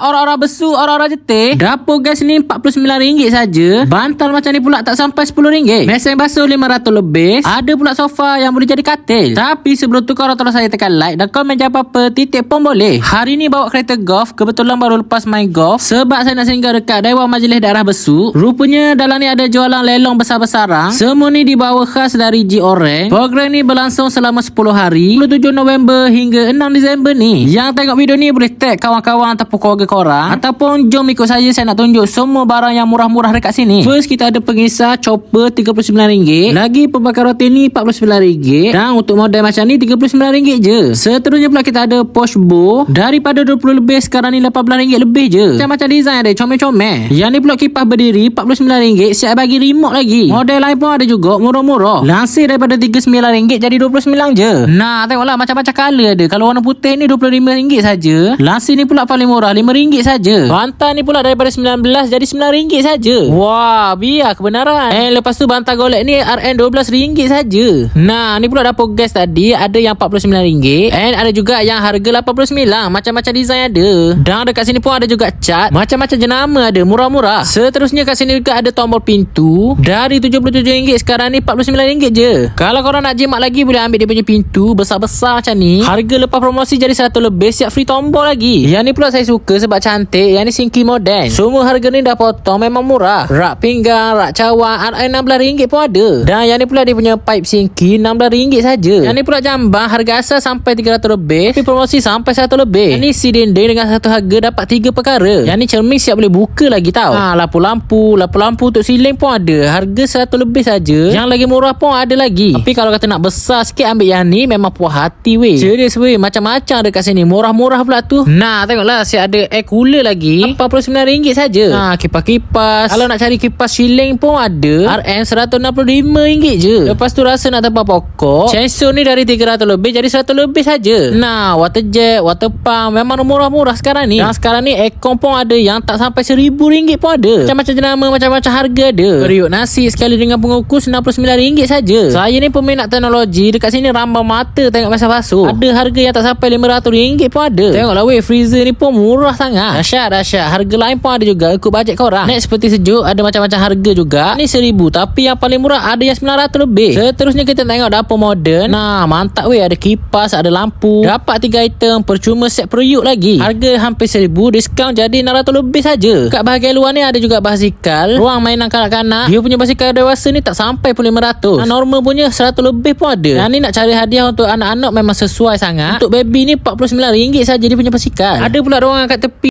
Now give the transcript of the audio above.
orang-orang besu, orang-orang jetih. Dapur gas ni RM49 saja. Bantal macam ni pula tak sampai RM10. Mesin basuh RM500 lebih. Ada pula sofa yang boleh jadi katil. Tapi sebelum tu korang tolong saya tekan like dan komen jangan apa-apa. Titik pun boleh. Hari ni bawa kereta golf. Kebetulan baru lepas main golf. Sebab saya nak singgah dekat Dewan Majlis Daerah Besu. Rupanya dalam ni ada jualan lelong besar-besaran. Semua ni dibawa khas dari G Orang. Program ni berlangsung selama 10 hari. 27 November hingga 6 Disember ni. Yang tengok video ni boleh tag kawan-kawan ataupun keluarga korang. Ataupun jom ikut saya saya nak tunjuk semua barang yang murah-murah dekat sini. First kita ada pengisar chopper RM39. Lagi pembakar roti ni RM49. Dan untuk model macam ni RM39 je. Seterusnya pula kita ada push bow. Daripada 20 lebih sekarang ni RM18 lebih je. Macam-macam design ada comel-comel. Yang ni pula kipas berdiri RM49. Siap bagi remote lagi. Model lain pun ada juga murah-murah. Langsir daripada RM39 jadi RM29 je. Nah tengoklah macam-macam colour ada. Kalau warna putih ni RM25 saja. Langsir ni pula paling murah RM5 saja. Bantal ni pula daripada 19 jadi RM9 saja. Wah, biar kebenaran. Eh lepas tu bantal golek ni RN RM12 saja. Nah, ni pula dapur gas tadi ada yang RM49 and ada juga yang harga RM89. Macam-macam design ada. Dan dekat sini pun ada juga cat. Macam-macam jenama ada, murah-murah. Seterusnya kat sini juga ada tombol pintu. Dari RM77 sekarang ni RM49 je. Kalau korang nak jimat lagi boleh ambil dia punya pintu besar-besar macam ni. Harga lepas promosi jadi 100 lebih siap free tombol lagi. Yang ni pula saya suka sebab cantik. Yang ni singki modern. Semua harga ni dah potong memang murah. Rak pinggang, rak cawan, RM16 pun ada. Dan yang ni pula dia punya pipe singki RM16 saja. Yang ni pula jambang harga asal sampai 300 lebih. Free promosi sampai 100 lebih. Yang ni si dinding dengan satu harga dapat tiga perkara. Yang ni cermin siap boleh buka lagi tau. Ha, lampu-lampu, lampu-lampu untuk siling pun ada. Harga 100 lebih saja. Yang lagi murah pun ada lagi. Tapi kalau kata nak besar sikit ambil yang ni memang puas hati weh. Serius weh, macam-macam ada kat sini. Murah-murah pula tu. Nah, tengoklah siap ada air cooler lagi. RM49 saja. Ha, kipas-kipas. Kalau nak cari kipas siling pun ada. RM RM165 je. Lepas tu rasa nak tempat pokok. Chainsaw ni dari 300 lebih jadi 100 lebih saja. Nah, water jet, water pump memang murah-murah sekarang ni. Dan sekarang ni aircon pun ada yang tak sampai RM1000 pun ada. Macam-macam jenama, macam-macam harga ada. Periuk nasi sekali dengan pengukus RM69 saja. Saya ni peminat teknologi dekat sini rambang mata tengok masa basuh. Ada harga yang tak sampai RM500 pun ada. Tengoklah weh freezer ni pun murah sangat. Dahsyat, dahsyat. Harga lain pun ada juga ikut bajet korang. Next seperti sejuk ada macam-macam harga juga. Ni RM1000 tapi yang paling murah ada yang RM900 lebih. Seterusnya kita tengok dapur moden. Nah, mantap weh ada kipas, ada lampu. Dapat 3 item percuma set periuk lagi. Harga hampir RM1000, diskaun jadi RM600 lebih saja. Kat bahagian luar ni ada juga basikal, ruang mainan kanak-kanak. Dia punya basikal dewasa ni tak sampai pun RM500. Nah, normal punya RM100 lebih pun ada. Yang ni nak cari hadiah untuk anak-anak memang sesuai sangat. Untuk baby ni RM49 saja dia punya basikal. Ada pula ruangan kat tepi